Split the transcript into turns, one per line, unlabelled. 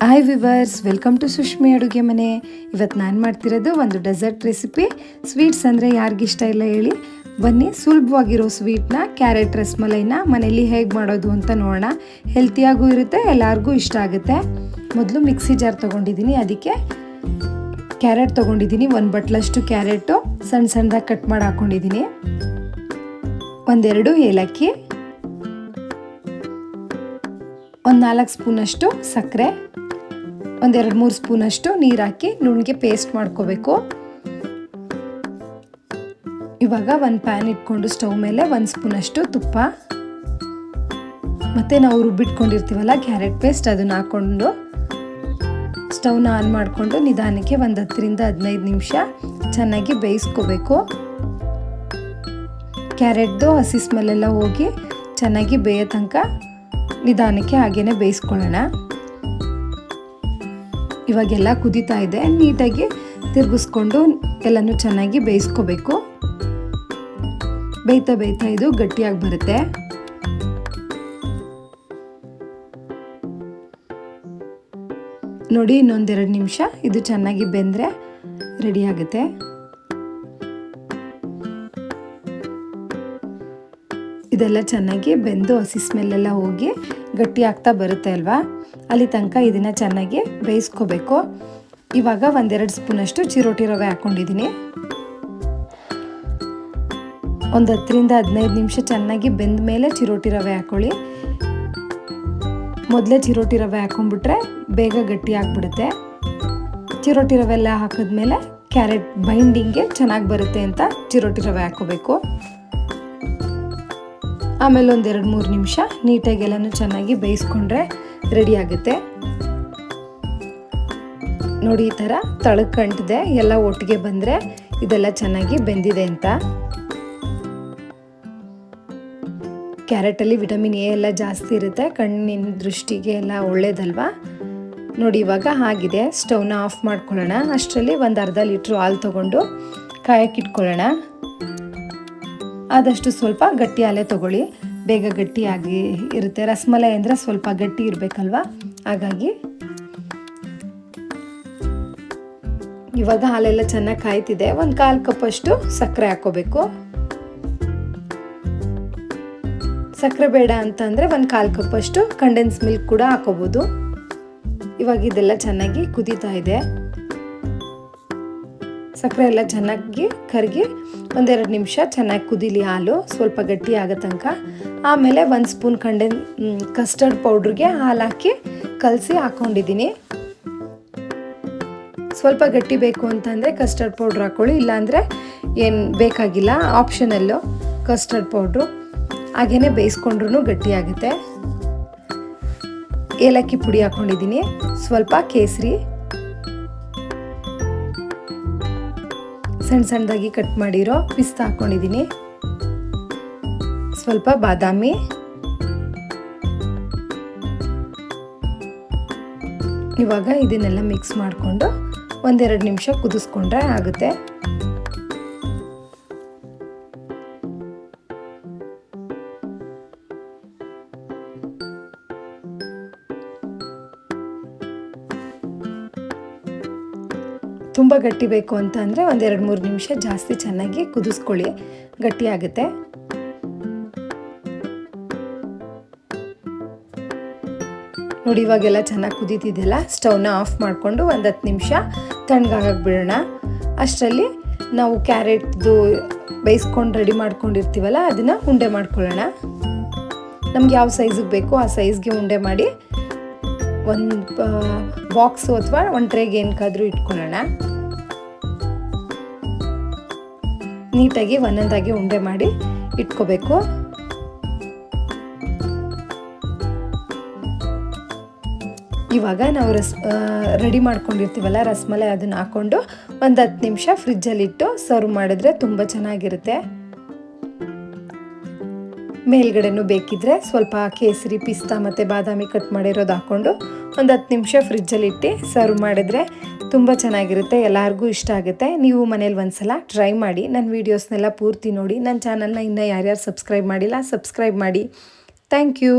Hi viewers welcome to Sushmi ಅಡುಗೆ ಮನೆ ಇವತ್ತು ನಾನು ಮಾಡ್ತಿರೋದು ಒಂದು ಡೆಸರ್ಟ್ ರೆಸಿಪಿ ಸ್ವೀಟ್ಸ್ ಅಂದರೆ ಯಾರಿಗಿಷ್ಟ ಇಲ್ಲ ಹೇಳಿ ಬನ್ನಿ ಸುಲಭವಾಗಿರೋ ಸ್ವೀಟ್ನ ಕ್ಯಾರೆಟ್ ರಸ್ಮಲೈನ ಮನೇಲಿ ಹೇಗೆ ಮಾಡೋದು ಅಂತ ನೋಡೋಣ ಹೆಲ್ತಿಯಾಗೂ ಇರುತ್ತೆ ಎಲ್ಲರಿಗೂ ಇಷ್ಟ ಆಗುತ್ತೆ ಮೊದಲು ಮಿಕ್ಸಿ ಜಾರ್ ತೊಗೊಂಡಿದ್ದೀನಿ ಅದಕ್ಕೆ ಕ್ಯಾರೆಟ್ ತೊಗೊಂಡಿದ್ದೀನಿ ಒಂದು ಬಟ್ಲಷ್ಟು ಕ್ಯಾರೆಟು ಸಣ್ಣ ಸಣ್ಣದಾಗಿ ಕಟ್ ಮಾಡಿ ಹಾಕ್ಕೊಂಡಿದ್ದೀನಿ ಒಂದೆರಡು ಏಲಕ್ಕಿ ಒಂದು ನಾಲ್ಕು ಸ್ಪೂನಷ್ಟು ಸಕ್ಕರೆ ಒಂದೆರಡು ಮೂರು ಸ್ಪೂನಷ್ಟು ನೀರು ಹಾಕಿ ನುಣ್ಣಗೆ ಪೇಸ್ಟ್ ಮಾಡ್ಕೋಬೇಕು. ಇವಾಗ ಒಂದು ಪ್ಯಾನ್ ಇಟ್ಕೊಂಡು ಸ್ಟವ್ ಮೇಲೆ ಒಂದು ಸ್ಪೂನಷ್ಟು ತುಪ್ಪ. ಮತ್ತು ನಾವು ರುಬ್ಬಿಟ್ಕೊಂಡಿರ್ತೀವಲ್ಲ ಕ್ಯಾರೆಟ್ ಪೇಸ್ಟ್ ಅದನ್ನು ಹಾಕ್ಕೊಂಡು ಸ್ಟವ್ನ ಆನ್ ಮಾಡಿಕೊಂಡು ನಿಧಾನಕ್ಕೆ ಒಂದು ಹತ್ತರಿಂದ ಹದಿನೈದು ನಿಮಿಷ ಚೆನ್ನಾಗಿ ಬೇಯಿಸ್ಕೋಬೇಕು. ಕ್ಯಾರೆಟ್ದು ಹಸಿ ಸ್ಮೆಲ್ಲೆಲ್ಲ ಹೋಗಿ ಚೆನ್ನಾಗಿ ಬೇಯೋ ತನಕ ನಿಧಾನಕ್ಕೆ ಹಾಗೇ ಬೇಯಿಸ್ಕೊಳ್ಳೋಣ. ಇವಾಗೆಲ್ಲ ಕುದೀತಾ ಇದೆ, ನೀಟಾಗಿ ತಿರುಗಿಸ್ಕೊಂಡು ಎಲ್ಲನೂ ಚೆನ್ನಾಗಿ ಬೇಯಿಸ್ಕೋಬೇಕು. ಬೇಯ್ತಾ ಬೇಯ್ತಾ ಇದು ಗಟ್ಟಿಯಾಗಿ ಬರುತ್ತೆ. ನೋಡಿ ಇನ್ನೊಂದೆರಡು ನಿಮಿಷ, ಇದು ಚೆನ್ನಾಗಿ ಬೆಂದರೆ ರೆಡಿ ಆಗುತ್ತೆ. ಇದೆಲ್ಲ ಚೆನ್ನಾಗಿ ಬೆಂದು ಹಸಿ ಸ್ಮೆಲ್ಲೆಲ್ಲ ಹೋಗಿ ಗಟ್ಟಿ ಆಗ್ತಾ ಬರುತ್ತೆ ಅಲ್ವಾ? ಅಲ್ಲಿ ತನಕ ಇದನ್ನು ಚೆನ್ನಾಗಿ ಬೇಯಿಸ್ಕೋಬೇಕು. ಇವಾಗ ಒಂದೆರಡು ಸ್ಪೂನಷ್ಟು ಚಿರೋಟಿ ರವೆ ಹಾಕ್ಕೊಂಡಿದ್ದೀನಿ. ಒಂದು ಹತ್ತರಿಂದ ಹದಿನೈದು ನಿಮಿಷ ಚೆನ್ನಾಗಿ ಬೆಂದ ಮೇಲೆ ಚಿರೋಟಿ ರವೆ ಹಾಕ್ಕೊಳ್ಳಿ ಮೊದಲೇ ಚಿರೋಟಿ ರವೆ ಹಾಕೊಂಡ್ಬಿಟ್ರೆ ಬೇಗ ಗಟ್ಟಿ ಆಗ್ಬಿಡುತ್ತೆ. ಚಿರೋಟಿ ರವೆ ಎಲ್ಲ ಹಾಕಿದ್ಮೇಲೆ ಕ್ಯಾರೆಟ್ ಬೈಂಡಿಂಗ್ಗೆ ಚೆನ್ನಾಗಿ ಬರುತ್ತೆ ಅಂತ ಚಿರೋಟಿ ರವೆ ಹಾಕೋಬೇಕು. ಆಮೇಲೆ ಒಂದು ಎರಡು ಮೂರು ನಿಮಿಷ ನೀಟಾಗಿ ಎಲ್ಲನೂ ಚೆನ್ನಾಗಿ ಬೇಯಿಸ್ಕೊಂಡ್ರೆ ರೆಡಿ ಆಗುತ್ತೆ. ನೋಡಿ ಈ ಥರ ತಳಕಂಟಿದೆ ಎಲ್ಲ ಒಟ್ಟಿಗೆ ಬಂದರೆ ಇದೆಲ್ಲ ಚೆನ್ನಾಗಿ ಬೆಂದಿದೆ ಅಂತ. ಕ್ಯಾರೆಟಲ್ಲಿ ವಿಟಮಿನ್ ಎ ಎಲ್ಲ ಜಾಸ್ತಿ ಇರುತ್ತೆ, ಕಣ್ಣಿನ ದೃಷ್ಟಿಗೆ ಎಲ್ಲ ಒಳ್ಳೇದಲ್ವಾ? ನೋಡಿ ಇವಾಗ ಆಗಿದೆ ಸ್ಟವ್ನ ಆಫ್ ಮಾಡ್ಕೊಳ್ಳೋಣ. ಅಷ್ಟರಲ್ಲಿ ಒಂದು ಅರ್ಧ ಲೀಟ್ರ್ ಹಾಲು ತೊಗೊಂಡು ಕಾಯಕ್ಕಿಟ್ಕೊಳ್ಳೋಣ ಆದಷ್ಟು ಸ್ವಲ್ಪ ಗಟ್ಟಿ ಹಾಲೆ ತೊಗೊಳ್ಳಿ. ಬೇಗ ಗಟ್ಟಿಯಾಗಿ ಇರುತ್ತೆ. ರಸಮಲೈ ಅಂದರೆ ಸ್ವಲ್ಪ ಗಟ್ಟಿ ಇರಬೇಕಲ್ವ? ಹಾಗಾಗಿ ಇವಾಗ ಹಾಲೆಲ್ಲ ಚೆನ್ನಾಗಿ ಕಾಯ್ತಿದೆ. ಒಂದು ಕಾಲು ಕಪ್ಪಷ್ಟು ಸಕ್ಕರೆ ಹಾಕೋಬೇಕು ಸಕ್ಕರೆ ಬೇಡ ಅಂತಂದರೆ ಒಂದು ಕಾಲು ಕಪ್ಪಷ್ಟು ಕಂಡೆನ್ಸ್ ಮಿಲ್ಕ್ ಕೂಡ ಹಾಕೋಬೋದು ಇವಾಗ ಇದೆಲ್ಲ ಚೆನ್ನಾಗಿ ಕುದೀತಾ ಇದೆ. ಸಕ್ಕರೆ ಎಲ್ಲ ಚೆನ್ನಾಗಿ ಕರಗಿ ಒಂದೆರಡು ನಿಮಿಷ ಚೆನ್ನಾಗಿ ಕುದೀಲಿ ಹಾಲು, ಸ್ವಲ್ಪ ಗಟ್ಟಿ ಆಗೋ ತನಕ. ಆಮೇಲೆ ಒಂದು ಸ್ಪೂನ್ ಕಂಡೆ ಕಸ್ಟರ್ಡ್ ಪೌಡ್ರಿಗೆ ಹಾಲು ಹಾಕಿ ಕಲಸಿ ಹಾಕ್ಕೊಂಡಿದ್ದೀನಿ ಸ್ವಲ್ಪ ಗಟ್ಟಿ ಬೇಕು ಅಂತಂದರೆ ಕಸ್ಟರ್ಡ್ ಪೌಡ್ರ್ ಹಾಕ್ಕೊಳ್ಳಿ ಇಲ್ಲಾಂದರೆ ಏನು ಬೇಕಾಗಿಲ್ಲ ಆಪ್ಷನಲ್ಲು ಕಸ್ಟರ್ಡ್ ಪೌಡ್ರು ಹಾಗೆಯೇ ಬೇಯಿಸ್ಕೊಂಡ್ರೂ ಗಟ್ಟಿಯಾಗುತ್ತೆ ಏಲಕ್ಕಿ ಪುಡಿ ಹಾಕ್ಕೊಂಡಿದ್ದೀನಿ ಸ್ವಲ್ಪ ಕೇಸರಿ ಸಣ್ಣ ಸಣ್ಣದಾಗಿ ಕಟ್ ಮಾಡಿರೋ ಪಿಸ್ತಾ ಹಾಕ್ಕೊಂಡಿದ್ದೀನಿ ಸ್ವಲ್ಪ ಬಾದಾಮಿ. ಇವಾಗ ಇದನ್ನೆಲ್ಲ ಮಿಕ್ಸ್ ಮಾಡಿಕೊಂಡು ಒಂದೆರಡು ನಿಮಿಷ ಕುದಿಸ್ಕೊಂಡ್ರೆ ಆಗುತ್ತೆ. ತುಂಬ ಗಟ್ಟಿ ಬೇಕು ಅಂತ ಅಂದರೆ ಒಂದೆರಡು ಮೂರು ನಿಮಿಷ ಜಾಸ್ತಿ ಚೆನ್ನಾಗಿ ಕುದಿಸ್ಕೊಳ್ಳಿ. ಗಟ್ಟಿ ಆಗುತ್ತೆ. ನೋಡಿ, ಇವಾಗೆಲ್ಲ ಚೆನ್ನಾಗಿ ಕುದೀತಿದೆಯಲ್ಲ? ಸ್ಟವ್ನ ಆಫ್ ಮಾಡಿಕೊಂಡು ಒಂದು ಹತ್ತು ನಿಮಿಷ ತಣ್ಣಗಾಗಕ್ಕೆ ಬಿಡೋಣ. ಅಷ್ಟರಲ್ಲಿ ನಾವು ಕ್ಯಾರೆಟ್ದು ಬೇಯಿಸ್ಕೊಂಡು ರೆಡಿ ಮಾಡ್ಕೊಂಡಿರ್ತೀವಲ್ಲ, ಅದನ್ನು ಉಂಡೆ ಮಾಡ್ಕೊಳ್ಳೋಣ. ನಮ್ಗೆ ಯಾವ ಸೈಜಿಗೆ ಬೇಕೋ ಆ ಸೈಜ್ಗೆ ಉಂಡೆ ಮಾಡಿ ಒಂದು ಬಾಕ್ಸು ಅಥವಾ ಒಂದು ಟ್ರೇಗೆ ಏನಕ್ಕಾದರೂ ಇಟ್ಕೊಳ್ಳೋಣ. ನೀಟಾಗಿ ಒಂದೊಂದಾಗಿ ಉಂಡೆ ಮಾಡಿ ಇಟ್ಕೋಬೇಕು. ಇವಾಗ ನಾವು ರಸ್ ರೆಡಿ ಮಾಡ್ಕೊಂಡಿರ್ತೀವಲ್ಲ ರಸ್ಮಲೈ ಅದನ್ನು ಹಾಕ್ಕೊಂಡು ಒಂದು ಹತ್ತು ನಿಮಿಷ ಫ್ರಿಜ್ಜಲ್ಲಿಟ್ಟು ಸರ್ವ್ ಮಾಡಿದ್ರೆ ತುಂಬ ಚೆನ್ನಾಗಿರುತ್ತೆ. ಮೇಲ್ಗಡೆನೂ ಬೇಕಿದ್ರೆ ಸ್ವಲ್ಪ ಕೇಸರಿ, ಪಿಸ್ತಾ ಮತ್ತು ಬಾದಾಮಿ ಕಟ್ ಮಾಡಿರೋದು ಹಾಕ್ಕೊಂಡು ಒಂದು ಹತ್ತು ನಿಮಿಷ ಫ್ರಿಜ್ಜಲ್ಲಿಟ್ಟು ಸರ್ವ್ ಮಾಡಿದ್ರೆ ತುಂಬ ಚೆನ್ನಾಗಿರುತ್ತೆ, ಎಲ್ಲರಿಗೂ ಇಷ್ಟ ಆಗುತ್ತೆ. ನೀವು ಮನೇಲಿ ಒಂದ್ಸಲ ಟ್ರೈ ಮಾಡಿ ನನ್ನ ವೀಡಿಯೋಸ್ನೆಲ್ಲ ಪೂರ್ತಿ ನೋಡಿ ನನ್ನ ಚಾನಲ್ನ ಇನ್ನೂ ಯಾರ್ಯಾರು ಸಬ್ಸ್ಕ್ರೈಬ್ ಮಾಡಿಲ್ಲ ಸಬ್ಸ್ಕ್ರೈಬ್ ಮಾಡಿ. Thank you